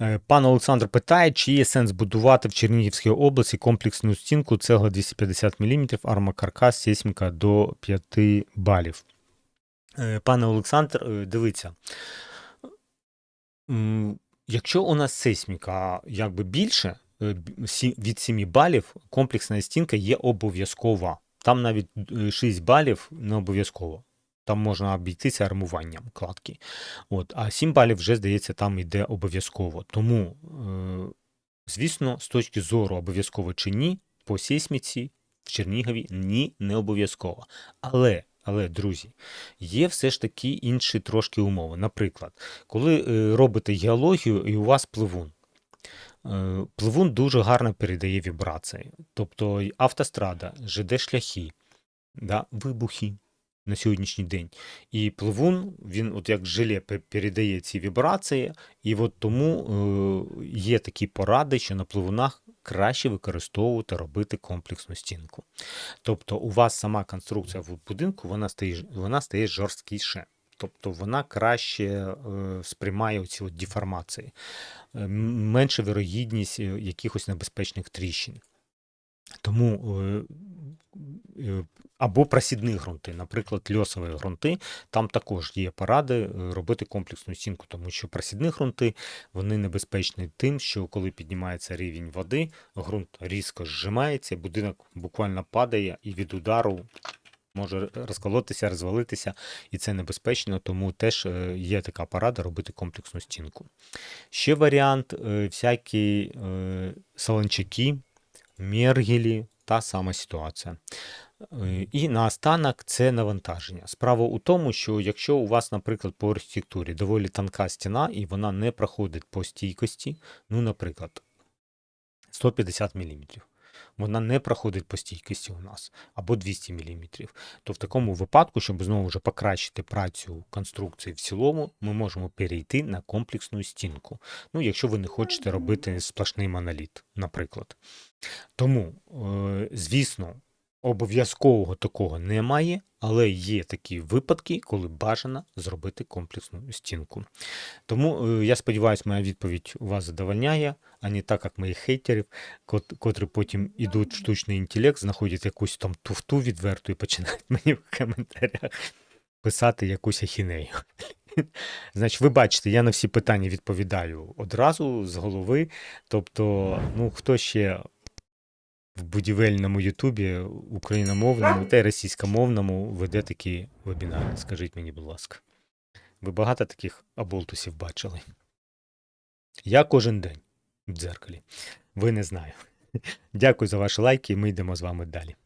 Е, Пан Олександр питає, чи є сенс будувати в Чернігівській області комплексну стінку цегла 250 мм, армакаркас, сейсміка до 5 балів. Е, Пане Олександр, е, дивіться. Якщо у нас сейсміка якби більше від 7 балів, комплексна стінка є обов'язкова. Там навіть е, 6 балів не обов'язково. Там можна обійтися армуванням кладки. От, а 7 балів вже, здається, там йде обов'язково. Тому, е, звісно, з точки зору обов'язково чи ні, по сейсміці в Чернігові ні, не обов'язково. Але, але, друзі, є все ж таки інші трошки умови. Наприклад, коли е, робите геологію і у вас пливун. Е, Пливун дуже гарно передає вібрації. Тобто автострада, ЖД-шляхи, да, вибухи на сьогоднішній день. І пливун, він от як желе передає ці вібрації, і от тому е, є такі поради, що на пливунах краще використовувати, робити комплексну стінку. Тобто у вас сама конструкція в будинку, вона стає, вона стає жорсткіше. Тобто вона краще е, сприймає ці от деформації, Е, м- менша вірогідність е, якихось небезпечних тріщин. Тому е, е, або просідні ґрунти, наприклад, льосові ґрунти, там також є поради е, робити комплексну стінку, тому що просідні ґрунти вони небезпечні тим, що коли піднімається рівень води, ґрунт різко зжимається, будинок буквально падає і від удару може розколотися, розвалитися, і це небезпечно, тому теж е, є така порада робити комплексну стінку. Ще варіант е, всякі солончаки, мергелі, та сама ситуація. Е, І наостанок це навантаження. Справа у тому, що якщо у вас, наприклад, по архітектурі доволі тонка стіна і вона не проходить по стійкості, ну, наприклад, 150 мм. Вона не проходить по стійкості у нас, або 200 мм. То в такому випадку, щоб знову ж покращити працю конструкції в цілому, ми можемо перейти на комплексну стінку. Ну, якщо ви не хочете робити сплошний моноліт, наприклад. Тому, е, звісно, обов'язкового такого немає, але є такі випадки, коли бажано зробити комплексну стінку. Тому е, я сподіваюся, моя відповідь вас задовольняє, а не так, як моїх хейтерів, котрі потім ідуть в штучний інтелект, знаходять якусь там туфту відверту і починають мені в коментарях писати якусь ахінею. Значить, ви бачите, я на всі питання відповідаю одразу з голови. Тобто, ну хто ще в будівельному Ютубі україномовному та й російськомовному веде такі вебінари? Скажіть мені, будь ласка. Ви багато таких аболтусів бачили? Я кожен день в дзеркалі. Ви не знаю. Дякую за ваші лайки, і ми йдемо з вами далі.